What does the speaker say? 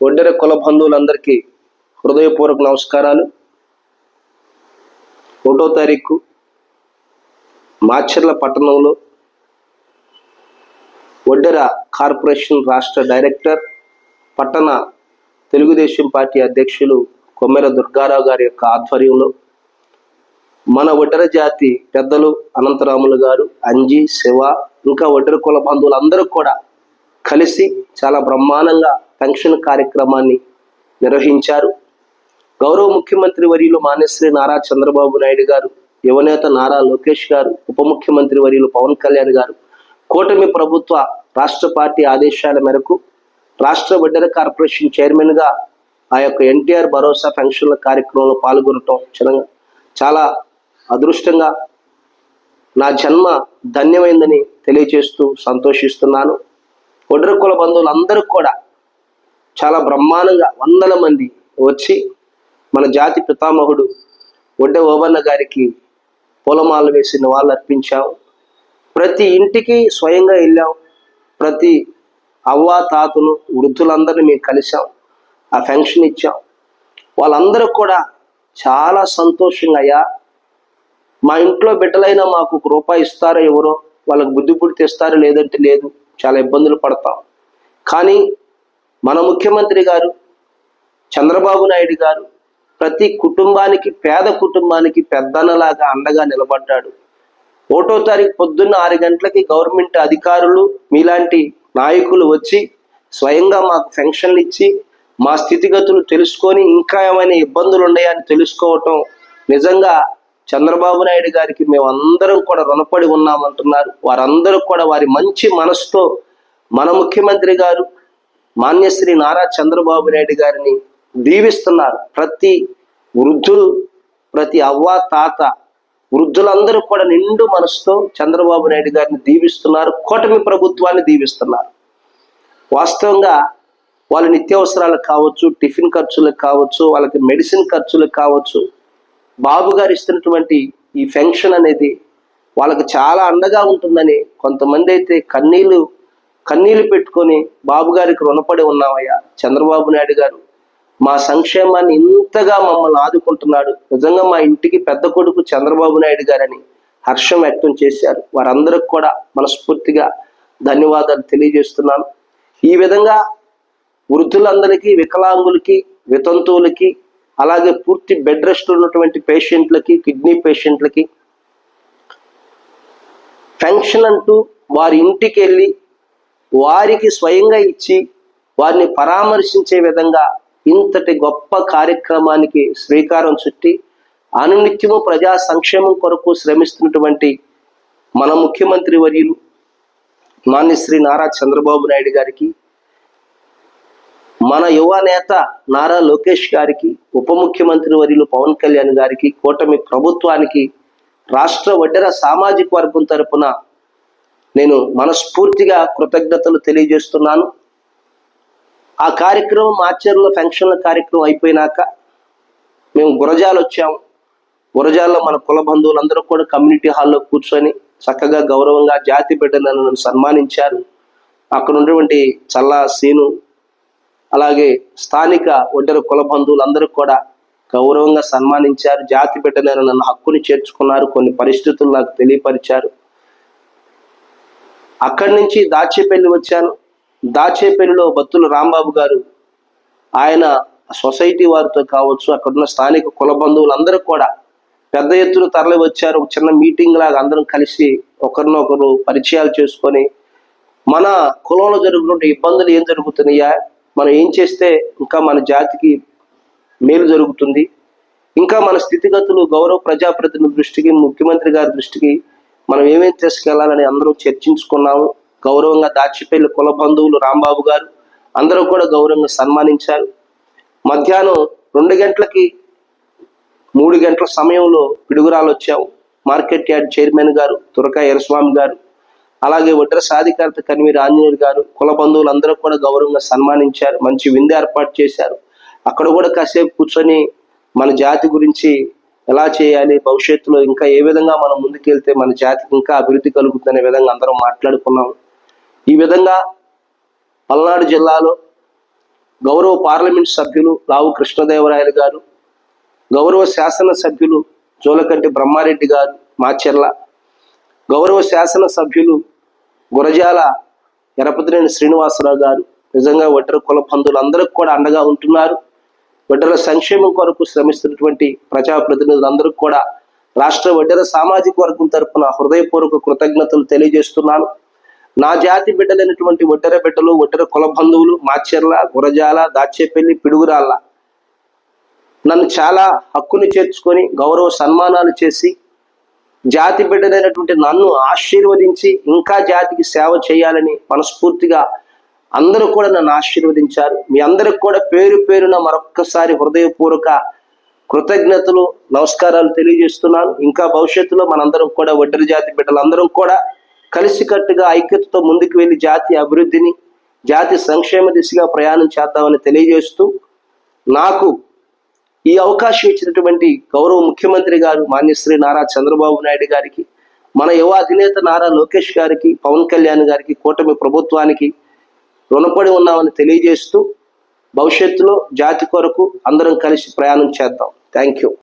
ఒడ్డెర కుల బంధువులందరికీ హృదయపూర్వక నమస్కారాలు. ఒకటో తారీఖు మాచర్ల పట్టణంలో ఒడ్డెర కార్పొరేషన్ రాష్ట్ర డైరెక్టర్ పట్టణ తెలుగుదేశం పార్టీ అధ్యక్షులు కొమ్మెర దుర్గారావు గారి యొక్క ఆధ్వర్యంలో మన ఒడ్డెర జాతి పెద్దలు అనంతరాములు గారు అంజీ శివ ఇంకా ఒడ్డెర కుల బంధువులందరూ కూడా కలిసి చాలా బ్రహ్మాండంగా పెన్షన్ కార్యక్రమాన్ని నిర్వహించారు. గౌరవ ముఖ్యమంత్రి వర్యులు మానేశ్రీ నారా చంద్రబాబు నాయుడు గారు యువనేత నారా లోకేష్ గారు ఉప ముఖ్యమంత్రి వర్యులు పవన్ కళ్యాణ్ గారు కూటమి ప్రభుత్వ రాష్ట్ర పార్టీ ఆదేశాల మేరకు రాష్ట్ర వడ్డెర కార్పొరేషన్ చైర్మన్గా ఆ యొక్క ఎన్టీఆర్ భరోసా ఫంక్షన్ల కార్యక్రమంలో పాల్గొనటం చాలా చాలా అదృష్టంగా నా జన్మ ధన్యమైందని తెలియజేస్తూ సంతోషిస్తున్నాను. ఒడ్ర కుల బంధువులందరూ కూడా చాలా బ్రహ్మాండంగా వందల మంది వచ్చి మన జాతి పితామహుడు ఒడ్డ ఓబన్న గారికి పూలమాలు వేసిన వాళ్ళు అర్పించాం. ప్రతి ఇంటికి స్వయంగా వెళ్ళాం. ప్రతి అవ్వ తాతను వృద్ధులందరినీ మేము కలిసాం. ఆ ఫంక్షన్ ఇచ్చాం. వాళ్ళందరూ కూడా చాలా సంతోషంగా అయ్యా మా ఇంట్లో బిడ్డలైనా మాకు ఒక రూపాయి ఇస్తారో ఎవరో వాళ్ళకి బుద్ధి పుడితే ఇస్తారో లేదంటే లేదు. చాలా ఇబ్బందులు పడతాం. కానీ మన ముఖ్యమంత్రి గారు చంద్రబాబు నాయుడు గారు ప్రతి కుటుంబానికి పేద కుటుంబానికి పెద్దనలాగా అండగా నిలబడ్డాడు. ఒకటో తారీఖు పొద్దున్న ఆరు గంటలకి గవర్నమెంట్ అధికారులు మీలాంటి నాయకులు వచ్చి స్వయంగా మాకు పెన్షన్లు ఇచ్చి మా స్థితిగతులు తెలుసుకొని ఇంకా ఏమైనా ఇబ్బందులు ఉన్నాయని తెలుసుకోవటం నిజంగా చంద్రబాబు నాయుడు గారికి మేము కూడా రుణపడి ఉన్నామంటున్నారు. వారందరూ కూడా వారి మంచి మనసుతో మన ముఖ్యమంత్రి గారు మాన్యశ్రీ నారా చంద్రబాబు నాయుడు గారిని దీవిస్తున్నారు. ప్రతి వృద్ధులు ప్రతి అవ్వ తాత వృద్ధులందరూ కూడా నిండు మనసుతో చంద్రబాబు నాయుడు గారిని దీవిస్తున్నారు. కూటమి ప్రభుత్వాన్ని దీవిస్తున్నారు. వాస్తవంగా వాళ్ళ నిత్యావసరాలకు కావచ్చు టిఫిన్ ఖర్చులకు కావచ్చు వాళ్ళకి మెడిసిన్ ఖర్చులకు కావచ్చు బాబు గారు ఇస్తున్నటువంటి ఈ పెన్షన్ అనేది వాళ్ళకు చాలా అండగా ఉంటుందని కొంతమంది అయితే కన్నీళ్ళు కన్నీళ్ళు పెట్టుకొని బాబు గారికి రుణపడి ఉన్నామయ్యా. చంద్రబాబు నాయుడు గారు మా సంక్షేమాన్ని ఇంతగా మమ్మల్ని ఆదుకుంటున్నాడు. నిజంగా మా ఇంటికి పెద్ద కొడుకు చంద్రబాబు నాయుడు గారని హర్షం వ్యక్తం చేశారు. వారందరికి కూడా మనస్ఫూర్తిగా ధన్యవాదాలు తెలియజేస్తున్నాను. ఈ విధంగా వృద్ధులందరికీ వికలాంగులకి వితంతువులకి అలాగే పూర్తి బెడ్ రెస్ట్ ఉన్నటువంటి పేషెంట్లకి కిడ్నీ పేషెంట్లకి. పెన్షన్ అంటూ వారి ఇంటికి వెళ్ళి వారికి స్వయంగా ఇచ్చి వారిని పరామర్శించే విధంగా ఇంతటి గొప్ప కార్యక్రమానికి శ్రీకారం చుట్టి అనునిత్యము ప్రజా సంక్షేమం కొరకు శ్రమిస్తున్నటువంటి మన ముఖ్యమంత్రి వర్యులు మాన్యశ్రీ నారా చంద్రబాబు నాయుడు గారికి మన యువ నేత నారా లోకేష్ గారికి ఉప ముఖ్యమంత్రి వర్యులు పవన్ కళ్యాణ్ గారికి కూటమి ప్రభుత్వానికి రాష్ట్ర వడ్డెర సామాజిక వర్గం తరపున నేను మనస్ఫూర్తిగా కృతజ్ఞతలు తెలియజేస్తున్నాను. ఆ కార్యక్రమం ఆచరణలో ఫంక్షన్ల కార్యక్రమం అయిపోయినాక మేము గురజాలు వచ్చాము గురజాల్లో మన కుల బంధువులందరూ కూడా కమ్యూనిటీ హాల్లో కూర్చొని చక్కగా గౌరవంగా జాతి బిడ్డలను నన్ను సన్మానించారు. అక్కడ ఉన్నటువంటి చల్లా సీను అలాగే స్థానిక ఒంటరి కుల బంధువులందరూ కూడా గౌరవంగా సన్మానించారు. జాతి బిడ్డలను నన్ను హక్కుని చేర్చుకున్నారు. కొన్ని పరిస్థితులు నాకు తెలియపరిచారు. అక్కడి నుంచి దాచేపల్లి వచ్చాను. దాచేపల్లిలో బత్తుల రాంబాబు గారు ఆయన సొసైటీ వారితో కావచ్చు అక్కడున్న స్థానిక కుల బంధువులందరూ కూడా పెద్ద ఎత్తున తరలి వచ్చారు ఒక చిన్న మీటింగ్ లాగా అందరం కలిసి ఒకరినొకరు పరిచయాలు చేసుకొని మన కులంలో జరుగుతున్న ఇబ్బందులు ఏం జరుగుతున్నాయా? మనం ఏం చేస్తే ఇంకా మన జాతికి మేలు జరుగుతుంది? ఇంకా మన స్థితిగతులు గౌరవ ప్రజాప్రతినిధుల దృష్టికి ముఖ్యమంత్రి గారి దృష్టికి మనం ఏమేం తీసుకెళ్ళాలని అందరూ చర్చించుకున్నాము. గౌరవంగా దాచిపల్లి కుల బంధువులు రాంబాబు గారు అందరూ కూడా గౌరవంగా సన్మానించారు. మధ్యాహ్నం రెండు గంటలకి మూడు గంటల సమయంలో పిడుగురాలు వచ్చాము. మార్కెట్ యార్డ్ చైర్మన్ గారు తురకాయ ఎరస్వామి గారు. అలాగే వడ్ర సాధికారత కన్వీర్ ఆంజనేయులు గారు కుల బంధువులు అందరూ కూడా గౌరవంగా సన్మానించారు మంచి విందు ఏర్పాటు చేశారు. అక్కడ కూడా కాసేపు కూర్చొని మన జాతి గురించి ఎలా చేయాలి భవిష్యత్తులో ఇంకా ఏ విధంగా మనం ముందుకెళ్తే మన జాతికి ఇంకా అభివృద్ధి కలుగుతుందనే విధంగా అందరం మాట్లాడుకున్నాం. ఈ విధంగా పల్నాడు జిల్లాలో గౌరవ పార్లమెంట్ సభ్యులు లావు కృష్ణదేవరాయలు గారు గౌరవ శాసన సభ్యులు జోలకంటి బ్రహ్మారెడ్డి గారు మాచెర్ల గౌరవ శాసన సభ్యులు గురజాల ఎరపతినేని శ్రీనివాసరావు గారు. నిజంగా ఒడ్డర కుల పందులు అందరికి కూడా అండగా ఉంటున్నారు. ఒడ్డర సంక్షేమం కొరకు శ్రమిస్తున్నటువంటి ప్రజాప్రతినిధులందరికీ కూడా రాష్ట్ర ఒడ్డర సామాజిక వర్గం తరపున హృదయపూర్వక కృతజ్ఞతలు తెలియజేస్తున్నాను. నా జాతి బిడ్డలైనటువంటి ఒడ్డర బిడ్డలు ఒడ్డర కుల బంధువులు మాచెర్ల గురజాల దాచేపల్లి పిడుగురాళ్ళ నన్ను చాలా హక్కుని చేర్చుకొని గౌరవ సన్మానాలు చేసి జాతి బిడ్డలైనటువంటి నన్ను ఆశీర్వదించి ఇంకా జాతికి సేవ చేయాలని మనస్ఫూర్తిగా అందరూ కూడా నన్ను ఆశీర్వదించారు. మీ అందరికి కూడా పేరు పేరున మరొక్కసారి హృదయపూర్వక కృతజ్ఞతలు నమస్కారాలు తెలియజేస్తున్నాను. ఇంకా భవిష్యత్తులో మనందరం కూడా ఒడ్డరి జాతి బిడ్డలందరం కూడా కలిసికట్టుగా ఐక్యతతో ముందుకు వెళ్ళి జాతి అభివృద్ధిని జాతి సంక్షేమ దిశగా ప్రయాణం చేద్దామని తెలియజేస్తూ నాకు ఈ అవకాశం ఇచ్చినటువంటి గౌరవ ముఖ్యమంత్రి గారు మాన్యశ్రీ నారా చంద్రబాబు నాయుడు గారికి మన యువ అధినేత నారా లోకేష్ గారికి పవన్ కళ్యాణ్ గారికి కూటమి ప్రభుత్వానికి రుణపడి ఉన్నామని తెలియజేస్తూ భవిష్యత్తులో జాతి కొరకు అందరం కలిసి ప్రయాణం చేద్దాం. Thank you